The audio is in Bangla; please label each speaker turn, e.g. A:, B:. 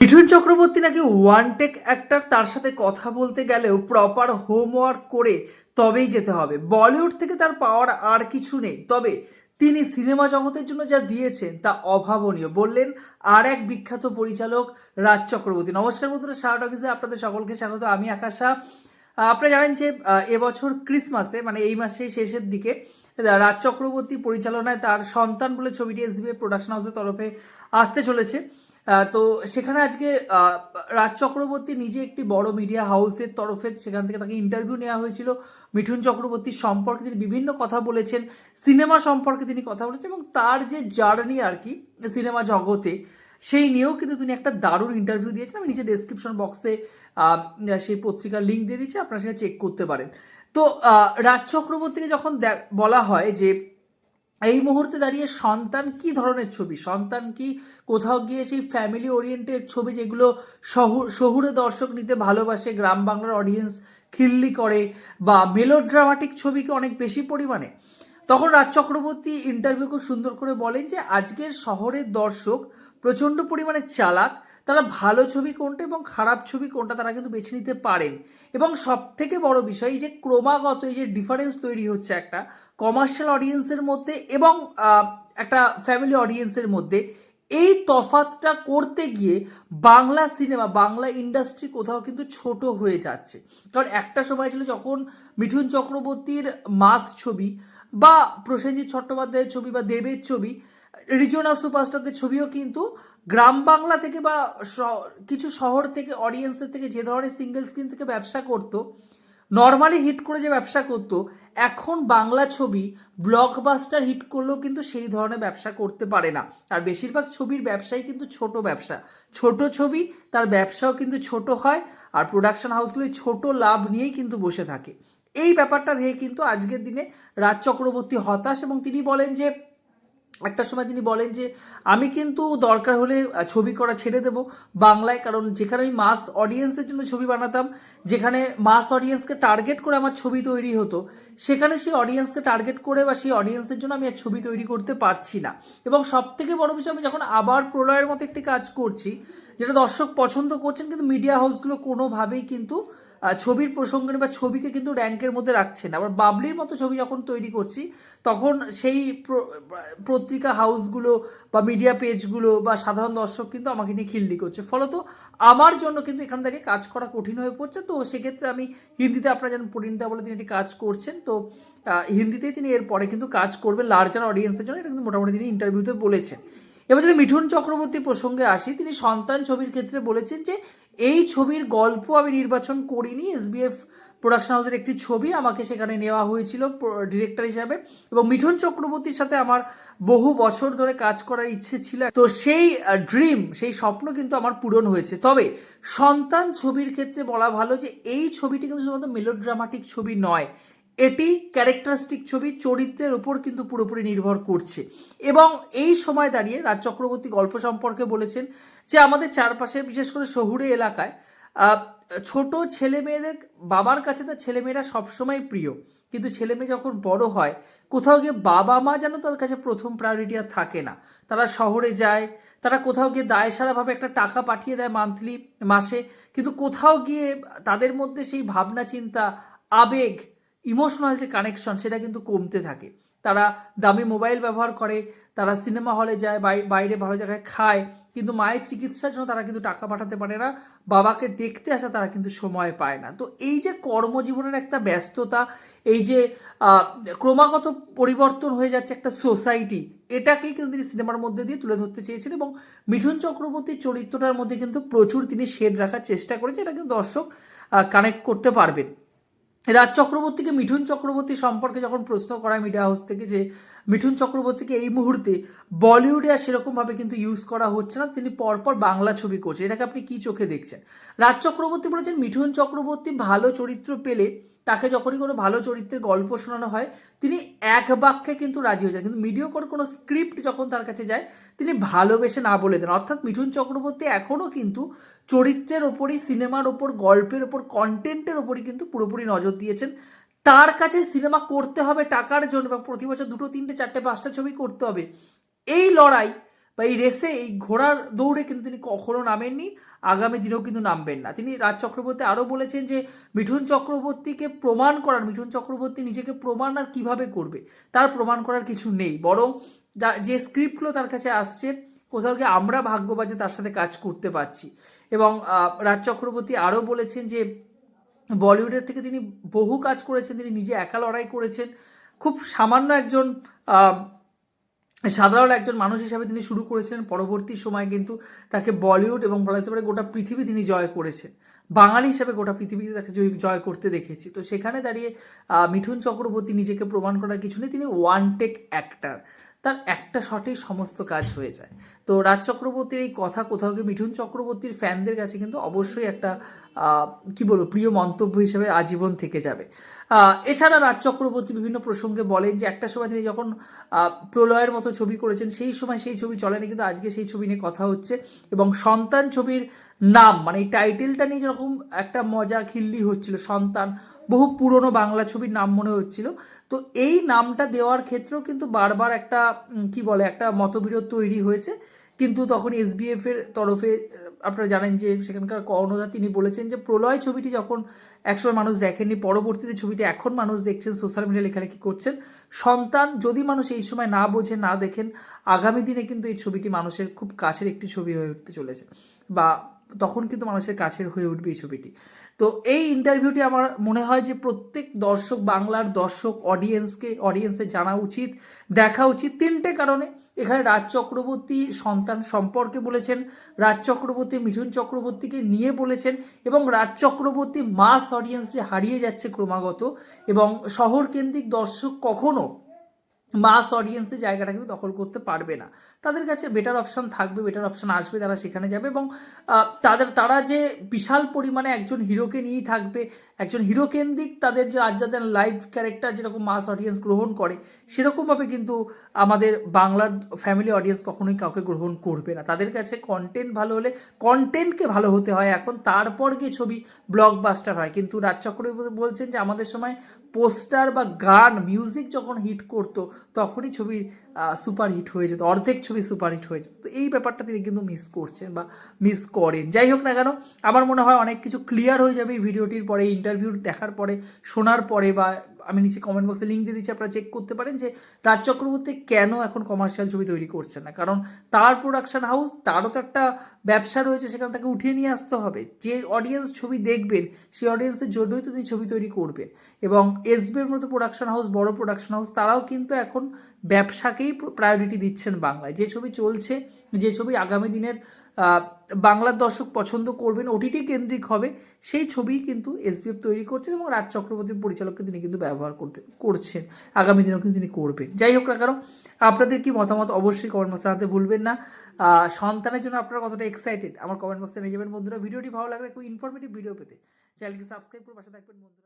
A: মিঠুন চক্রবর্তী নাকি ওয়ান টেক অ্যাক্টার তার সাথে কথা বলতে গেলেও প্রপার হোমওয়ার্ক করে তবেই যেতে হবে। বলিউড থেকে তার পাওয়ার আর কিছু নেই। তবে তিনি সিনেমা জগতের জন্য যা দিয়েছেন তা অভাবনীয়। বললেন আর এক বিখ্যাত পরিচালক রাজ চক্রবর্তী। নমস্কার বন্ধুরা শাহট অফিসে আপনাদের সকলকে স্বাগত। আমি আকাশা। আপনারা জানেন যে এবছর ক্রিসমাসে মানে এই মাসের শেষের দিকে, রাজ চক্রবর্তী পরিচালনায় তার সন্তান বলে ছবিটি এসডিবি প্রোডাকশন হাউসের তরফে আসতে চলেছে। তো সেখানে আজকে রাজ চক্রবর্তী নিজে একটি বড় মিডিয়া হাউসের তরফে সেখান থেকে তাকে ইন্টারভিউ নেওয়া হয়েছিল। মিঠুন চক্রবর্তীর সম্পর্কে তিনি বিভিন্ন কথা বলেছেন সিনেমা সম্পর্কে তিনি কথা বলেছেন এবং তার যে জার্নি আর কি সিনেমা জগতে, সেই নিয়েও কিন্তু তিনি একটা দারুণ ইন্টারভিউ দিয়েছেন। আমি নিচে ডেসক্রিপশন বক্সে সেই পত্রিকার লিঙ্ক দিয়ে দিচ্ছি, আপনারা সেটা চেক করতে পারেন। তো রাজ চক্রবর্তীকে যখন বলা হয় যে এই মুহূর্তে দাঁড়িয়ে সন্তান কি ধরনের ছবি? সন্তান কি কোথাও গিয়ে সেই ফ্যামিলি ওরিয়েন্টেড ছবি যেগুলো শহুর শহুরে দর্শক নিতে ভালোবাসে, গ্রাম বাংলার অডিয়েন্স খিল্লি করে বা মেলোড্রামাটিক ছবিকে অনেক বেশি পরিমাণে? তখন রাজ চক্রবর্তী ইন্টারভিউ খুব সুন্দর করে বলেন যে, আজকের শহরের দর্শক প্রচণ্ড পরিমাণে চালাক তারা ভালো ছবি কোনটা এবং খারাপ ছবি কোনটা তারা কিন্তু বেছে নিতে পারেন। এবং সব থেকে বড় বিষয়, এই যে ক্রমাগত এই যে ডিফারেন্স তৈরি হচ্ছে একটা কমার্শিয়াল অডিয়েন্সের মধ্যে এবং একটা ফ্যামিলি অডিয়েন্সের মধ্যে, এই তফাতটা করতে গিয়ে বাংলা সিনেমা বাংলা ইন্ডাস্ট্রি কোথাও কিন্তু ছোট হয়ে যাচ্ছে। কারণ একটা সময় ছিল যখন মিঠুন চক্রবর্তীর মাস ছবি বা প্রসেনজিৎ চট্টোপাধ্যায়ের ছবি বা দেবের ছবি রিজনাল সুপারস্টারদের ছবিও কিন্তু গ্রাম বাংলা থেকে বা কিছু শহর থেকে অডিয়েন্সের থেকে যে ধরনের সিঙ্গেল স্ক্রিন থেকে ব্যবসা করতো নর্মালি হিট করে যে ব্যবসা করতো, এখন বাংলা ছবি ব্লকবাস্টার হিট করলেও কিন্তু সেই ধরনের ব্যবসা করতে পারে না। আর বেশিরভাগ ছবির ব্যবসাই কিন্তু ছোট ব্যবসা। ছোট ছবি, তার ব্যবসাও কিন্তু ছোট হয়, আর প্রোডাকশন হাউসগুলো ছোট লাভ নিয়েই কিন্তু বসে থাকে। এই ব্যাপারটা দিয়ে কিন্তু আজকের দিনে রাজ চক্রবর্তী হতাশ এবং তিনি বলেন যে একটা সময় তিনি বলেন যে, আমি কিন্তু দরকার হলে ছবি করা ছেড়ে দেব বাংলায়, কারণ যেখানে আমি মাস অডিয়েন্সের জন্য ছবি বানাতাম, যেখানে মাস অডিয়েন্সকে টার্গেট করে আমার ছবি তৈরি হতো, সেখানে সেই অডিয়েন্সকে টার্গেট করে বা সেই অডিয়েন্সের জন্য আমি আর ছবি তৈরি করতে পারছি না। এবং সব থেকে বড় বিষয়, আমি যখন আবার প্রলয়ের মতো একটি কাজ করছি, যেটা দর্শক পছন্দ করছেন, কিন্তু মিডিয়া হাউসগুলো কোনোভাবেই কিন্তু ছবির প্রসঙ্গে বা ছবিকে কিন্তু র্যাঙ্কের মধ্যে রাখছে না। আবার বাবলির মতো ছবি যখন তৈরি করছি, তখন সেই পত্রিকা হাউসগুলো বা মিডিয়া পেজগুলো বা সাধারণ দর্শক কিন্তু আমাকে নিয়ে খিল্লি করছে। ফলত আমার জন্য কিন্তু এখান থেকে কাজ করা কঠিন হয়ে পড়ছে। তো সেক্ষেত্রে আমি হিন্দিতে আপনারা যেন পরিণীতা বলে তিনি একটি কাজ করছেন। তো হিন্দিতেই তিনি এরপরে কিন্তু কাজ করবেন লার্জার অডিয়েন্সের জন্য। এটা কিন্তু মোটামুটি তিনি ইন্টারভিউতে বলেছেন। এবার যদি মিঠুন চক্রবর্তী প্রসঙ্গে আসি, তিনি সন্তান ছবির ক্ষেত্রে বলেছেন যে এই ছবির গল্প আমি নির্বাচন করিনি। এসবিএফ প্রোডাকশন হাউসের একটি ছবি আমাকে সেখানে নেওয়া হয়েছিল ডিরেক্টর হিসাবে এবং মিঠুন চক্রবর্তীর সাথে আমার বহু বছর ধরে কাজ করার ইচ্ছে ছিল। তো সেই ড্রিম সেই স্বপ্ন কিন্তু আমার পূরণ হয়েছে। তবে সন্তান ছবির ক্ষেত্রে বলা ভালো যে এই ছবিটি কিন্তু শুধুমাত্র মেলোড্রামাটিক ছবি নয়। এটি ক্যারেক্টারিস্টিক ছবি, চরিত্রের উপর কিন্তু পুরোপুরি নির্ভর করছে। এবং এই সময় দাঁড়িয়ে রাজ চক্রবর্তী গল্প সম্পর্কে বলেছেন যে, আমাদের চারপাশে, বিশেষ করে শহুরে এলাকায় ছোট ছেলে মেয়েদের, বাবার কাছে তার ছেলেমেয়েরা সবসময় প্রিয়। কিন্তু ছেলে মেয়ে যখন বড় হয়, কোথাও গিয়ে বাবা মা যেন তার কাছে প্রথম প্রায়োরিটি আর থাকে না। তারা শহরে যায়, তারা কোথাও গিয়ে দায় সারাভাবে একটা টাকা পাঠিয়ে দেয় মান্থলি মাসে। কিন্তু কোথাও গিয়ে তাদের মধ্যে সেই ভাবনা, চিন্তা, আবেগ ইমোশনাল যে কানেকশন সেটা কিন্তু কমতে থাকে। তারা দামি মোবাইল ব্যবহার করে, তারা সিনেমা হলে যায়, বাই- বাইরে ভালো জায়গায় খায়, কিন্তু মায়ের চিকিৎসার জন্য তারা কিন্তু টাকা পাঠাতে পারে না, বাবাকে দেখতে আসা তারা কিন্তু সময় পায় না। তো এই যে কর্মজীবনের একটা ব্যস্ততা, এই যে ক্রমাগত পরিবর্তন হয়ে যাচ্ছে একটা সোসাইটি এটাকেই কিন্তু তিনি সিনেমার মধ্যে দিয়ে তুলে ধরতে চেয়েছেন এবং মিঠুন চক্রবর্তীর চরিত্রটার মধ্যে কিন্তু প্রচুর তিনি শেড রাখার চেষ্টা করেছেন, এটা কিন্তু দর্শক কানেক্ট করতে পারবেন। রাজ চক্রবর্তীকে মিঠুন চক্রবর্তী সম্পর্কে যখন প্রশ্ন করা মিডিয়া হাউস থেকে যে মিঠুন চক্রবর্তীকে এই মুহূর্তে বলিউডে আর সেরকমভাবে কিন্তু ইউজ করা হচ্ছে না, তিনি পরপর বাংলা ছবি করছে এটাকে আপনি কি চোখে দেখছেন? রাজ চক্রবর্তী বলেছেন, মিঠুন চক্রবর্তী ভালো চরিত্র পেলে তাকে যখনই কোনো ভালো চরিত্রের গল্প শোনানো হয়, তিনি এক বাক্যে কিন্তু রাজি হয়ে যান কিন্তু মিডিও করে কোনো স্ক্রিপ্ট যখন তার কাছে যায়, তিনি ভালোবেসে না বলে দেন। অর্থাৎ মিঠুন চক্রবর্তী এখনও কিন্তু চরিত্রের ওপরই, সিনেমার ওপর, গল্পের ওপর কন্টেন্টের ওপরই কিন্তু পুরোপুরি নজর দিয়েছেন। তার কাছে সিনেমা করতে হবে টাকার জন্য এবং প্রতি বছর দুটো, তিনটে, চারটে, পাঁচটা ছবি করতে হবে। এই লড়াই বা এই রেসে এই ঘোড়ার দৌড়ে কিন্তু তিনি কখনো নামেননি, আগামী দিনেও কিন্তু নামবেন না। তিনি রাজ চক্রবর্তী আরও বলেছেন যে, মিঠুন চক্রবর্তীকে প্রমাণ করার, মিঠুন চক্রবর্তী নিজেকে প্রমাণ আর কীভাবে করবে, তার প্রমাণ করার কিছু নেই। বরং যা- স্ক্রিপ্টগুলো তার কাছে আসছে, কোথাও গিয়ে আমরা ভাগ্যবান যে তার সাথে কাজ করতে পারছি। এবং রাজ চক্রবর্তী আরও বলেছেন যে, বলিউডের থেকে তিনি বহু কাজ করেছেন, তিনি নিজে একা লড়াই করেছেন। খুব সামান্য একজন সাধারণ একজন মানুষ হিসাবে তিনি শুরু করেছিলেন, পরবর্তী সময় কিন্তু তাকে বলিউড এবং বলা যেতে পারে গোটা পৃথিবী তিনি জয় করেছেন। বাঙালি হিসাবে গোটা পৃথিবীতে তাকে জয়- জয় করতে দেখেছি। তো সেখানে দাঁড়িয়ে মিঠুন চক্রবর্তী নিজেকে প্রমাণ করার কিছু নেই, তিনি ওয়ান টেক অ্যাক্টার তার একটা শটেই সমস্ত কাজ হয়ে যায়। তো রাজ চক্রবর্তীর এই কথা কোথাও গিয়ে মিঠুন চক্রবর্তীর ফ্যানদের কাছে কিন্তু অবশ্যই একটা কি বলব, প্রিয় মন্তব্য হিসেবে আজীবন থেকে যাবে। এছাড়া রাজ চক্রবর্তী বিভিন্ন প্রসঙ্গে বলেন যে একটা সময় তিনি যখন প্রলয়ের মতো ছবি করেছেন, সেই সময় সেই ছবি চলেনি, কিন্তু আজকে সেই ছবি নিয়ে কথা হচ্ছে এবং সন্তান ছবির নাম মানে এই টাইটেলটা নিয়ে যেরকম একটা মজা খিল্লি হচ্ছিল, সন্তান বহু পুরনো বাংলা ছবির নাম মনে হচ্ছিল। তো এই নামটা দেওয়ার ক্ষেত্রেও কিন্তু বারবার একটা কি বলে, একটা মতবিরোধ তৈরি হয়েছে। কিন্তু তখন এসবিএফ এর তরফে আপনারা জানেন যে সেখানকার কর্ণধার তিনি বলেছেন যে প্রলয় ছবিটি যখন একসময় মানুষ দেখেননি, পরবর্তীতে ছবিটি এখন মানুষ দেখছেন, সোশ্যাল মিডিয়া লেখালেখি করছেন। সন্তান যদি মানুষ এই সময় না বোঝে, না দেখেন, আগামী দিনে কিন্তু এই ছবিটি মানুষের খুব কাছের একটি ছবি হয়ে উঠতে চলেছে। বা তখন কিন্তু মানুষের কাছের হয়ে উঠবে এই ছবিটি। তো এই ইন্টারভিউটি আমার মনে হয় যে প্রত্যেক দর্শক, বাংলার দর্শক অডিয়েন্সকে অডিয়েন্সে জানা উচিত, দেখা উচিত। তিনটে কারণে। এখানে রাজ চক্রবর্তী সন্তান সম্পর্কে বলেছেন, রাজ চক্রবর্তী মিঠুন চক্রবর্তীকে নিয়ে বলেছেন এবং রাজ চক্রবর্তী মাস অডিয়েন্সে হারিয়ে যাচ্ছে ক্রমাগত এবং শহর কেন্দ্রিক দর্শক কখনো মাস অডিয়েন্সের জায়গাটা কিন্তু দখল করতে পারবে না। তাদের কাছে বেটার অপশান থাকবে বেটার অপশান আসবে, তারা সেখানে যাবে এবং তাদের, তারা যে বিশাল পরিমাণে একজন হিরোকে নিয়েই থাকবে, একজন হিরো কেন্দ্রিক তাদের যে আজ যাদের লাইভ ক্যারেক্টার যেরকম মাস অডিয়েন্স গ্রহণ করে, সেরকমভাবে কিন্তু আমাদের বাংলার ফ্যামিলি অডিয়েন্স কখনোই কাউকে গ্রহণ করবে না। তাদের কাছে কন্টেন্ট ভালো হলে কন্টেন্টকে ভালো হতে হয়। এখন তারপর গিয়ে ছবি ব্লকবাস্টার হয়। কিন্তু রাজ চক্রবর্তী বলছেন যে আমাদের সময় পোস্টার বা গান মিউজিক যখন হিট করতো, তখনই ছবি সুপার হিট হয়ে যেত, অর্ধেক ছবি সুপার হিট হয়ে যেত। তো এই ব্যাপারটা তিনি কিন্তু মিস করছেন বা মিস করেন। যাই হোক না কেন, আমার মনে হয় অনেক কিছু ক্লিয়ার হয়ে যাবে এই ভিডিওটির পরে ইন্টারভিউ দেখার পরে, শোনার পরে বা আমি নিচে কমেন্ট বক্সে লিঙ্ক দিয়ে দিচ্ছি, আপনারা চেক করতে পারেন যে রাজ চক্রবর্তী কেন এখন কমার্শিয়াল ছবি তৈরি করছে না? কারণ তার প্রোডাকশন হাউস তারও তো একটা ব্যবসা রয়েছে, সেখানে তাকে উঠিয়ে নিয়ে আসতে হবে। যে অডিয়েন্স ছবি দেখবেন, সেই অডিয়েন্সের জন্যই তো তিনি ছবি তৈরি করবেন। এবং এসবির মতো প্রোডাকশন হাউস বড় প্রোডাকশন হাউস তারাও কিন্তু এখন ব্যবসাকেই প্রায়োরিটি দিচ্ছেন বাংলায়। যে ছবি চলছে, যে ছবি আগামী দিনের বাংলার দর্শক পছন্দ করবেন, ওটিটি কেন্দ্রিক হবে, সেই ছবি কিন্তু এসবিএফ তৈরি করছেন এবং রাজ চক্রবর্তীর পরিচালককে তিনি কিন্তু ব্যবহার করতে, করছেন, আগামী দিনেও কিন্তু তিনি করবেন। যাই হোক না কারণ আপনাদের কি মতামত অবশ্যই কমেন্ট বক্সে জানাতে ভুলবেন না। সন্তানের জন্য আপনারা কতটা এক্সাইটেড আমার কমেন্ট বক্সে নিয়ে যাবেন। বন্ধুরা, ভিডিওটি ভালো লাগলে খুব ইনফরমেটিভ ভিডিও পেতে চ্যানেলকে সাবস্ক্রাইব করে পাশে থাকবেন বন্ধুরা।